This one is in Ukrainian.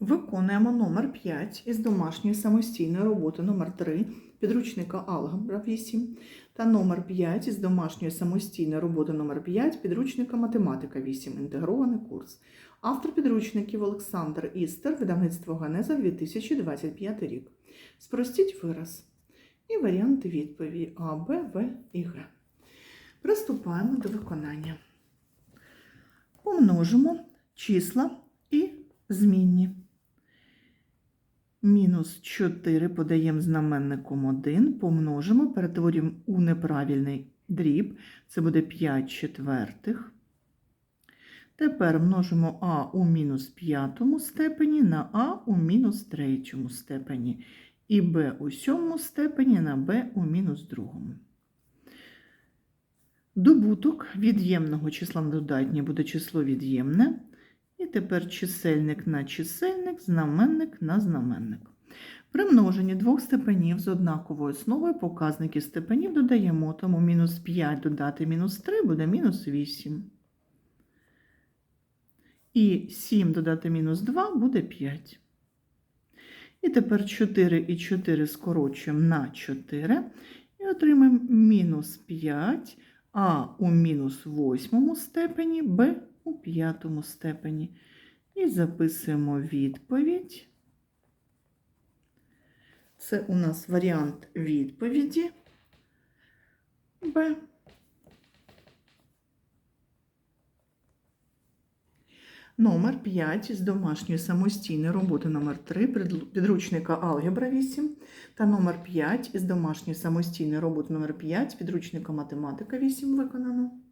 Виконуємо номер 5 із домашньої самостійної роботи номер 3 підручника Алгебра 8 та номер 5 із домашньої самостійної роботи номер 5 підручника Математика 8. Інтегрований курс. Автор підручників Олександр Істер, видавництво Генеза 2025 рік. Спростіть вираз і варіанти відповіді А, Б, В і Г. Приступаємо до виконання. Помножимо числа і змінні. Мінус 4 подаємо знаменником 1, помножимо, перетворюємо у неправильний дріб, це буде 5 четвертих. Тепер множимо а у мінус п'ятому степені на а у мінус третьому степені і b у сьомому степені на b у мінус другому. Добуток від'ємного числа на додатнє буде число від'ємне. І тепер чисельник на чисельник, знаменник на знаменник. При множенні двох степенів з однаковою основою показники степенів додаємо, тому мінус 5 додати мінус 3 буде мінус 8. І 7 додати мінус 2 буде 5. І тепер 4 і 4 скорочуємо на 4 і отримаємо мінус 5, а у мінус восьмому степені, b у п'ятому степені. І записуємо відповідь. Це у нас варіант відповіді Б. Номер 5 з домашньої самостійної роботи номер 3 підручника Алгебра 8 та номер 5 із домашньої самостійної роботи номер 5 підручника Математика 8 виконано.